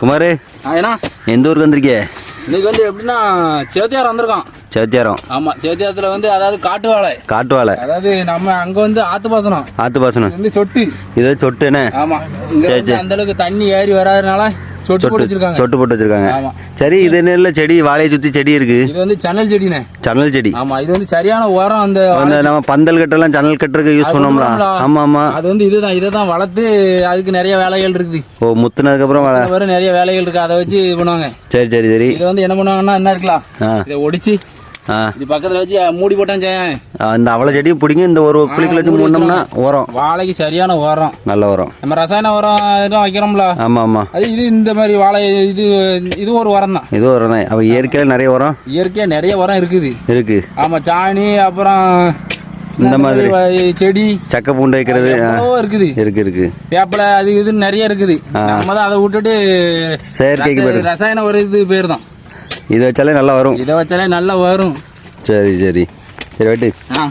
குமார் ஏன்னா எந்த ஊருக்கு வந்திருக்கே இன்னைக்கு வந்து எப்படின்னா சேத்தியார் வந்திருக்கோம் சேத்தியாரம். ஆமா சேத்தியாரத்துல வந்து அதாவது காட்டு வாழை காட்டு வாழை அதாவது நம்ம அங்க வந்து ஆத்து பாசனம். ஆத்து பாசனம். வந்து சொட்டு. இது சொட்டுன்னு ஆமா அந்த அளவுக்கு தண்ணி ஏறி வராதனால சொட்டு சொட்டு போட்டு வச்சிருக்காங்க. சரி இது என்ன செடி வாழையை சுற்றி செடி இருக்கு. இது வந்து சன்னல் செடினே சன்னல் செடி. ஆமா இது வந்து சரியான உரம் அந்த அந்த நம்ம பந்தல் கட்டெல்லாம் ஜன்னல் கட்டுறதுக்கு யூஸ் பண்ணோம்ல. ஆமா ஆமா. அது வந்து இதுதான் இதை தான் வளர்த்து அதுக்கு நிறைய வேலைகள் இருக்குது. ஓ முத்துனதுக்கு அப்புறம் மாதிரி நிறைய வேலைகள் இருக்கு அதை வச்சு பண்ணுவாங்க. சரி சரி சரி. இதை வந்து என்ன பண்ணுவாங்கன்னா என்ன இருக்கலாம். இதை ஒடிச்சு இது பக்கத்துல வச்சு மூடி போட்டான் அந்த அவளை செடியும் பிடிங்க இந்த ஒரு குளிக்கல வச்சு மூடணும்னா உரம். வாழைக்கு சரியான உரம். நல்ல உரம். நம்ம ரசாயன உரம் எதுவும் வைக்கிறோம்ல? ஆமா ஆமா. அது இது இந்த மாதிரி வாழை இது இது ஒரு உரம் தான். இது உரம் தான் அவ இயற்கையில் நிறைய உரம் இயற்கையா நிறைய உரம் இருக்குது. இருக்கு. ஆமா சாணி அப்புறம் இந்த மாதிரி செடி. சக்கை பூண்டு வைக்கிறது இருக்குது. இருக்கு இருக்கு. வேப்பிலை அது இதுன்னு நிறைய இருக்குது. நம்ம தான் அதை விட்டுட்டு செயற்கைக்கு ரசாயன ஒரு இது பேர் தான். இதை வச்சாலே நல்லா வரும். இதை வச்சாலே நல்லா வரும். சரி சரி. சரி வெட்டு. ஆ.